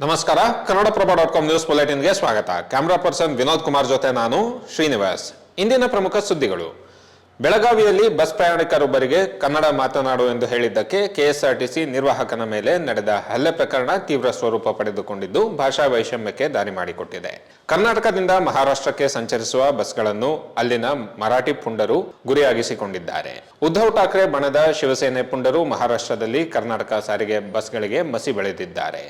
ನಮಸ್ಕಾರ. Kannadaprabha dot com news ಬುಲೆಟಿನ್ಗೆ ಸ್ವಾಗತ. ಕ್ಯಾಮ್ರಾ ಪರ್ಸನ್ ವಿನೋದ್ ಕುಮಾರ್ ಜೊತೆ ನಾನು ಶ್ರೀನಿವಾಸ್. ಇಂದಿನ ಪ್ರಮುಖ ಸುದ್ದಿಗಳು. ಬೆಳಗಾವಿಯಲ್ಲಿ ಬಸ್ ಪ್ರಯಾಣಿಕರೊಬ್ಬರಿಗೆ ಕನ್ನಡ ಮಾತನಾಡು ಎಂದು ಹೇಳಿದ್ದಕ್ಕೆ ಕೆಎಸ್ಆರ್ಟಿಸಿ ನಿರ್ವಾಹಕನ ಮೇಲೆ ನಡೆದ ಹಲ್ಲೆ ಪ್ರಕರಣ ತೀವ್ರ ಸ್ವರೂಪ ಪಡೆದುಕೊಂಡಿದ್ದು, ಭಾಷಾ ವೈಷಮ್ಯಕ್ಕೆ ದಾರಿ ಮಾಡಿಕೊಟ್ಟಿದೆ. ಕರ್ನಾಟಕದಿಂದ ಮಹಾರಾಷ್ಟ್ರಕ್ಕೆ ಸಂಚರಿಸುವ ಬಸ್ಗಳನ್ನು ಅಲ್ಲಿನ ಮರಾಠಿ ಪುಂಡರು ಗುರಿಯಾಗಿಸಿಕೊಂಡಿದ್ದಾರೆ. ಉದ್ಧವ್ ಠಾಕ್ರೆ ಬಣದ ಶಿವಸೇನೆ ಪುಂಡರು ಮಹಾರಾಷ್ಟ್ರದಲ್ಲಿ ಕರ್ನಾಟಕ ಸಾರಿಗೆ ಬಸ್ಗಳಿಗೆ ಮಸಿ ಬೆಳೆದಿದ್ದಾರೆ.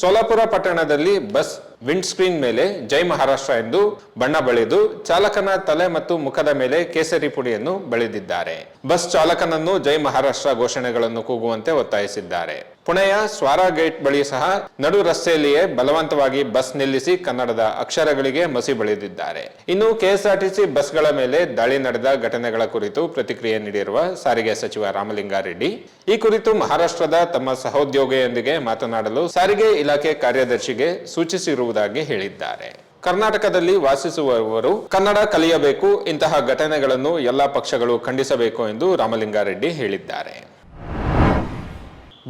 ಸೋಲಾಪುರ ಪಟ್ಟಣದಲ್ಲಿ ಬಸ್ ವಿಂಡ್ ಸ್ಕ್ರೀನ್ ಮೇಲೆ ಜೈ ಮಹಾರಾಷ್ಟ್ರ ಎಂದು ಬಣ್ಣ ಬಳಿದು ಚಾಲಕನ ತಲೆ ಮತ್ತು ಮುಖದ ಮೇಲೆ ಕೇಸರಿ ಪುಡಿಯನ್ನು ಬಳಿದಿದ್ದಾರೆ. ಬಸ್ ಚಾಲಕನನ್ನು ಜೈ ಮಹಾರಾಷ್ಟ್ರ ಘೋಷಣೆಗಳನ್ನು ಕೂಗುವಂತೆ ಒತ್ತಾಯಿಸಿದ್ದಾರೆ. ಪುಣೆಯ ಸ್ವಾರಾ ಗೇಟ್ ಬಳಿ ಸಹ ನಡು ರಸ್ತೆಯಲ್ಲಿಯೇ ಬಲವಂತವಾಗಿ ಬಸ್ ನಿಲ್ಲಿಸಿ ಕನ್ನಡದ ಅಕ್ಷರಗಳಿಗೆ ಮಸಿ ಬಳಿದಿದ್ದಾರೆ. ಇನ್ನು ಕೆಎಸ್ಆರ್ಟಿಸಿ ಬಸ್ಗಳ ಮೇಲೆ ದಾಳಿ ನಡೆದ ಘಟನೆಗಳ ಕುರಿತು ಪ್ರತಿಕ್ರಿಯೆ ನೀಡಿರುವ ಸಾರಿಗೆ ಸಚಿವ ರಾಮಲಿಂಗಾರೆಡ್ಡಿ. ಈ ಕುರಿತು ಮಹಾರಾಷ್ಟ್ರದ ತಮ್ಮ ಸಹೋದ್ಯೋಗಿಯೊಂದಿಗೆ ಮಾತನಾಡಲು ಸಾರಿಗೆ ಇಲಾಖೆ ಕಾರ್ಯದರ್ಶಿಗೆ ಸೂಚಿಸಿರುವುದಾಗಿ ಹೇಳಿದ್ದಾರೆ. ಕರ್ನಾಟಕದಲ್ಲಿ ವಾಸಿಸುವವರು ಕನ್ನಡ ಕಲಿಯಬೇಕು, ಇಂತಹ ಘಟನೆಗಳನ್ನು ಎಲ್ಲಾ ಪಕ್ಷಗಳು ಖಂಡಿಸಬೇಕು ಎಂದು ರಾಮಲಿಂಗಾರೆಡ್ಡಿ ಹೇಳಿದ್ದಾರೆ.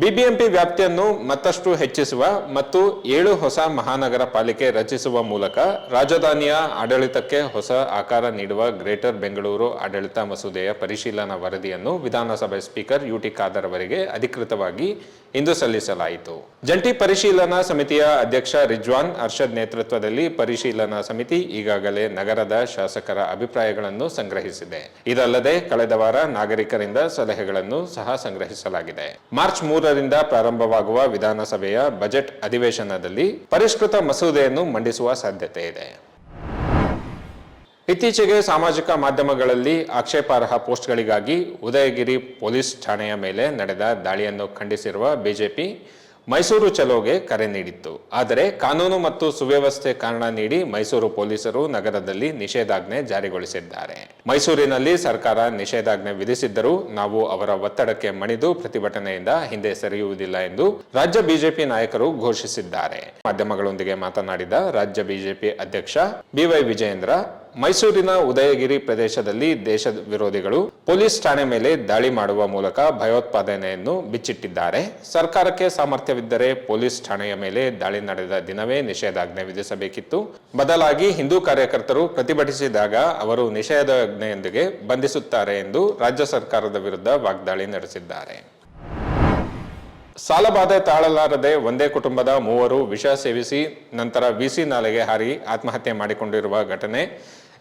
ಬಿಬಿಎಂಪಿ ವ್ಯಾಪ್ತಿಯನ್ನು ಮತ್ತಷ್ಟು ಹೆಚ್ಚಿಸುವ ಮತ್ತು ಏಳು ಹೊಸ ಮಹಾನಗರ ಪಾಲಿಕೆ ರಚಿಸುವ ಮೂಲಕ ರಾಜಧಾನಿಯ ಆಡಳಿತಕ್ಕೆ ಹೊಸ ಆಕಾರ ನೀಡುವ ಗ್ರೇಟರ್ ಬೆಂಗಳೂರು ಆಡಳಿತ ಮಸೂದೆಯ ಪರಿಶೀಲನಾ ವರದಿಯನ್ನು ವಿಧಾನಸಭೆ ಸ್ಪೀಕರ್ ಯುಟಿ ಖಾದರ್ ಅವರಿಗೆ ಅಧಿಕೃತವಾಗಿ ಇಂದು ಸಲ್ಲಿಸಲಾಯಿತು. ಜಂಟಿ ಪರಿಶೀಲನಾ ಸಮಿತಿಯ ಅಧ್ಯಕ್ಷ ರಿಜ್ವಾನ್ ಅರ್ಷದ್ ನೇತೃತ್ವದಲ್ಲಿ ಪರಿಶೀಲನಾ ಸಮಿತಿ ಈಗಾಗಲೇ ನಗರದ ಶಾಸಕರ ಅಭಿಪ್ರಾಯಗಳನ್ನು ಸಂಗ್ರಹಿಸಿದೆ. ಇದಲ್ಲದೆ ಕಳೆದ ವಾರ ನಾಗರಿಕರಿಂದ ಸಲಹೆಗಳನ್ನು ಸಹ ಸಂಗ್ರಹಿಸಲಾಗಿದೆ. ಮಾರ್ಚ್ ಮೂರರಿಂದ ಪ್ರಾರಂಭವಾಗುವ ವಿಧಾನಸಭೆಯ ಬಜೆಟ್ ಅಧಿವೇಶನದಲ್ಲಿ ಪರಿಷ್ಕೃತ ಮಸೂದೆಯನ್ನು ಮಂಡಿಸುವ ಸಾಧ್ಯತೆ ಇದೆ. ಇತ್ತೀಚೆಗೆ ಸಾಮಾಜಿಕ ಮಾಧ್ಯಮಗಳಲ್ಲಿ ಆಕ್ಷೇಪಾರ್ಹ ಪೋಸ್ಟ್ಗಳಿಗಾಗಿ ಉದಯಗಿರಿ ಪೊಲೀಸ್ ಠಾಣೆಯ ಮೇಲೆ ನಡೆದ ದಾಳಿಯನ್ನು ಖಂಡಿಸಿರುವ ಬಿಜೆಪಿ ಮೈಸೂರು ಚಲೋಗೆ ಕರೆ ನೀಡಿತ್ತು. ಆದರೆ ಕಾನೂನು ಮತ್ತು ಸುವ್ಯವಸ್ಥೆ ಕಾರಣ ನೀಡಿ ಮೈಸೂರು ಪೊಲೀಸರು ನಗರದಲ್ಲಿ ನಿಷೇಧಾಜ್ಞೆ ಜಾರಿಗೊಳಿಸಿದ್ದಾರೆ. ಮೈಸೂರಿನಲ್ಲಿ ಸರ್ಕಾರ ನಿಷೇಧಾಜ್ಞೆ ವಿಧಿಸಿದ್ದರೂ ನಾವು ಅವರ ಒತ್ತಡಕ್ಕೆ ಮಣಿದು ಪ್ರತಿಭಟನೆಯಿಂದ ಹಿಂದೆ ಸರಿಯುವುದಿಲ್ಲ ಎಂದು ರಾಜ್ಯ ಬಿಜೆಪಿ ನಾಯಕರು ಘೋಷಿಸಿದ್ದಾರೆ. ಮಾಧ್ಯಮಗಳೊಂದಿಗೆ ಮಾತನಾಡಿದ ರಾಜ್ಯ ಬಿಜೆಪಿ ಅಧ್ಯಕ್ಷ ಬಿವೈ ವಿಜಯೇಂದ್ರ ಮೈಸೂರಿನ ಉದಯಗಿರಿ ಪ್ರದೇಶದಲ್ಲಿ ದೇಶ ವಿರೋಧಿಗಳು ಪೊಲೀಸ್ ಠಾಣೆ ಮೇಲೆ ದಾಳಿ ಮಾಡುವ ಮೂಲಕ ಭಯೋತ್ಪಾದನೆಯನ್ನು ಬಿಚ್ಚಿಟ್ಟಿದ್ದಾರೆ. ಸರ್ಕಾರಕ್ಕೆ ಸಾಮರ್ಥ್ಯವಿದ್ದರೆ ಪೊಲೀಸ್ ಠಾಣೆಯ ಮೇಲೆ ದಾಳಿ ನಡೆದ ದಿನವೇ ನಿಷೇಧಾಜ್ಞೆ ವಿಧಿಸಬೇಕಿತ್ತು. ಬದಲಾಗಿ ಹಿಂದೂ ಕಾರ್ಯಕರ್ತರು ಪ್ರತಿಭಟಿಸಿದಾಗ ಅವರು ನಿಷೇಧಾಜ್ಞೆಯೊಂದಿಗೆ ಬಂಧಿಸುತ್ತಾರೆ ಎಂದು ರಾಜ್ಯ ಸರ್ಕಾರದ ವಿರುದ್ಧ ವಾಗ್ದಾಳಿ ನಡೆಸಿದ್ದಾರೆ. ಸಾಲಬಾಧೆ ತಾಳಲಾರದೆ ಒಂದೇ ಕುಟುಂಬದ ಮೂವರು ವಿಷ ಸೇವಿಸಿ ನಂತರ ವಿಸಿ ನಾಲೆಗೆ ಹಾರಿ ಆತ್ಮಹತ್ಯೆ ಮಾಡಿಕೊಂಡಿರುವ ಘಟನೆ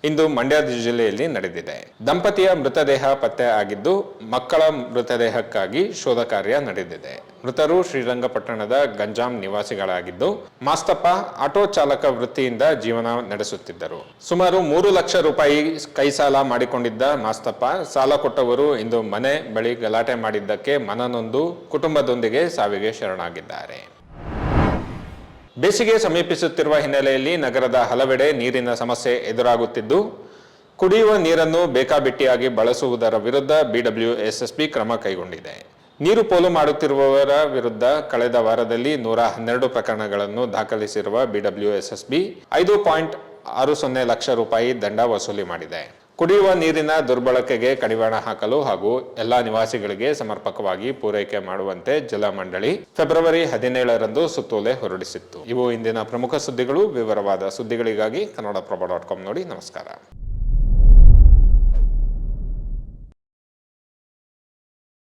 ಇಂದು ಮಂಡ್ಯ ಜಿಲ್ಲೆಯಲ್ಲಿ ನಡೆದಿದೆ. ದಂಪತಿಯ ಮೃತದೇಹ ಪತ್ತೆ ಆಗಿದ್ದು, ಮಕ್ಕಳ ಮೃತದೇಹಕ್ಕಾಗಿ ಶೋಧ ಕಾರ್ಯ ನಡೆದಿದೆ. ಮೃತರು ಶ್ರೀರಂಗಪಟ್ಟಣದ ಗಂಜಾಂ ನಿವಾಸಿಗಳಾಗಿದ್ದು, ಮಾಸ್ತಪ್ಪ ಆಟೋ ಚಾಲಕ ವೃತ್ತಿಯಿಂದ ಜೀವನ ನಡೆಸುತ್ತಿದ್ದರು. ಸುಮಾರು ಮೂರು ಲಕ್ಷ ರೂಪಾಯಿ ಕೈ ಸಾಲ ಮಾಡಿಕೊಂಡಿದ್ದ ಮಾಸ್ತಪ್ಪ, ಸಾಲ ಕೊಟ್ಟವರು ಇಂದು ಮನೆ ಬಳಿ ಗಲಾಟೆ ಮಾಡಿದ್ದಕ್ಕೆ ಮನನೊಂದು, ಕುಟುಂಬದೊಂದಿಗೆ ಸಾವಿಗೆ ಶರಣಾಗಿದ್ದಾರೆ. ಬೇಸಿಗೆ ಸಮೀಪಿಸುತ್ತಿರುವ ಹಿನ್ನೆಲೆಯಲ್ಲಿ ನಗರದ ಹಲವೆಡೆ ನೀರಿನ ಸಮಸ್ಯೆ ಎದುರಾಗುತ್ತಿದ್ದು, ಕುಡಿಯುವ ನೀರನ್ನು ಬೇಕಾಬಿಟ್ಟಿಯಾಗಿ ಬಳಸುವುದರ ವಿರುದ್ಧ ಬಿಡಬ್ಲ್ಯೂಎಸ್ಎಸ್ಪಿ ಕ್ರಮ ಕೈಗೊಂಡಿದೆ. ನೀರು ಪೋಲು ಮಾಡುತ್ತಿರುವವರ ವಿರುದ್ಧ ಕಳೆದ ವಾರದಲ್ಲಿ ನೂರ ಹನ್ನೆರಡು ಪ್ರಕರಣಗಳನ್ನು ದಾಖಲಿಸಿರುವ ಬಿಡಬ್ಲ್ಯೂಎಸ್ಎಸ್ಬಿ ಐದು ಪಾಯಿಂಟ್ ಆರು ಸೊನ್ನೆ ಲಕ್ಷ ರೂಪಾಯಿ ದಂಡ ವಸೂಲಿ ಮಾಡಿದೆ. ಕುಡಿಯುವ ನೀರಿನ ದುರ್ಬಳಕೆಗೆ ಕಡಿವಾಣ ಹಾಕಲು ಹಾಗೂ ಎಲ್ಲಾ ನಿವಾಸಿಗಳಿಗೆ ಸಮರ್ಪಕವಾಗಿ ಪೂರೈಕೆ ಮಾಡುವಂತೆ ಜಲಮಂಡಳಿ ಫೆಬ್ರವರಿ ಹದಿನೇಳರಂದು ಸುತ್ತೋಲೆ ಹೊರಡಿಸಿತ್ತು. ಇವು ಇಂದಿನ ಪ್ರಮುಖ ಸುದ್ದಿಗಳು. ವಿವರವಾದ ಸುದ್ದಿಗಳಿಗಾಗಿ ಕಾಮ್ ನೋಡಿ. ನಮಸ್ಕಾರ.